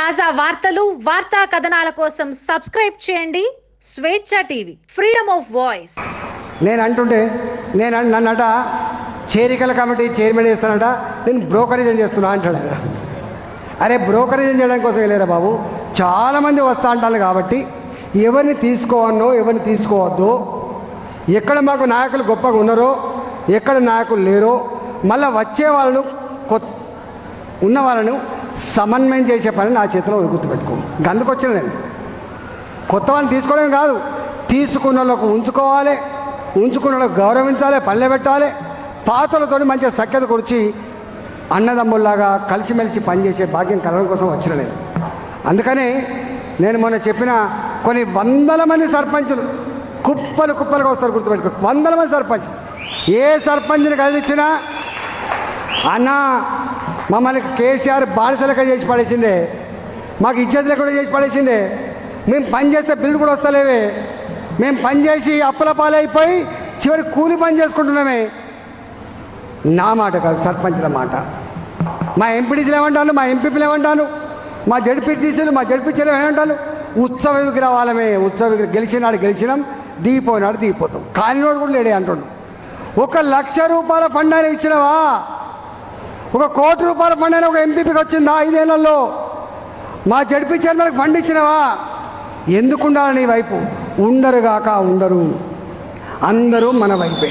తాజా వార్తలు వార్తా కథనాల కోసం సబ్స్క్రైబ్ చేయండి. స్వేచ్ఛ టీవీ ఫ్రీడమ్ ఆఫ్ వాయిస్. నేను అంటుంటే నేను నన్నట చేరికల కమిటీ చైర్మన్ చేస్తానంట నేను బ్రోకరేజం చేస్తున్నా అంటాడు. ఆయన అరే బ్రోకరేజం చేయడం కోసం లేదా బాబు? చాలామంది వస్తా అంటారు కాబట్టి ఎవరిని తీసుకోవన్నో ఎవరిని తీసుకోవద్దు ఎక్కడ మాకు నాయకులు గొప్పగా ఉన్నారో ఎక్కడ నాయకులు లేరో మళ్ళీ వచ్చే వాళ్ళను కొత్త ఉన్న వాళ్ళను సమన్వయం చేసే పని నా చేతిలో గుర్తుపెట్టుకో. అందుకు నేను. కొత్త వాళ్ళని తీసుకోవడం కాదు. తీసుకున్న వాళ్ళకు ఉంచుకోవాలి ఉంచుకున్న వాళ్ళకు గౌరవించాలి పళ్ళె పెట్టాలి. పాతలతో మంచిగా సఖ్యత కురిచి అన్నదమ్ముల్లాగా కలిసిమెలిసి పనిచేసే భాగ్యం కలగడం కోసం వచ్చిన నేను. అందుకని నేను మొన్న చెప్పిన కొన్ని వందల మంది సర్పంచులు కుప్పలు కుప్పలుగా వస్తారు గుర్తుపెట్టుకో. వందల మంది సర్పంచ్. ఏ సర్పంచ్ని కదిలిచ్చినా అన్న మమ్మల్ని కేసీఆర్ బానిసలక చేసి పడేసిందే. మాకు ఇజ్జత్ లేకుండా చేసి పడేసిందే. మేము పని చేస్తే బిల్లు కూడా వస్తలేవే. మేము పని చేసి అప్పుల పాలైపోయి చివరి కూలి పని చేసుకుంటున్నామే. నా మాట కాదు సర్పంచ్ల మాట. మా ఎంపీటీసీలు ఏమంటాను మా ఎంపీపీలు ఏమంటాను మా జడ్పీటీసీలు మా జడ్పీసీలు ఏమంటాను ఉత్సవ విగ్రహాలమే ఉత్సవ విగ్రహం గెలిచినాడు గెలిచినాం దిగిపోయినాడు దిగిపోతాం. కానినోడు కూడా లేడే అంటుండు. ఒక లక్ష రూపాయల ఫండ్ ఆయన ఇచ్చినావా? ఒక కోటి రూపాయల ఫండ్ అయినా ఒక ఎంపీపీకి వచ్చిందా ఐదేళ్ళలో? మా జడ్పీ చైర్మన్కి ఫండ్ ఇచ్చినావా? ఎందుకు ఉండాలి నీ వైపు? ఉండరుగాక ఉండరు. అందరూ మన వైపే.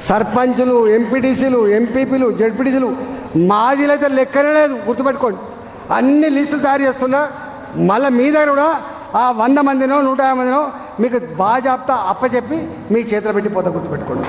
సర్పంచులు ఎంపీటీసీలు ఎంపీపీలు జడ్పీటీసీలు మాజీలైతే లెక్కనే లేదు. గుర్తుపెట్టుకోండి. అన్ని లిస్టులు తయారు చేస్తున్నా మళ్ళీ మీ దగ్గర కూడా ఆ వంద మందినో నూట యాభై మందినో మీకు బాజాప్తా అప్పచెప్పి మీ చేతిలో పెట్టి పోతా గుర్తుపెట్టుకోండి.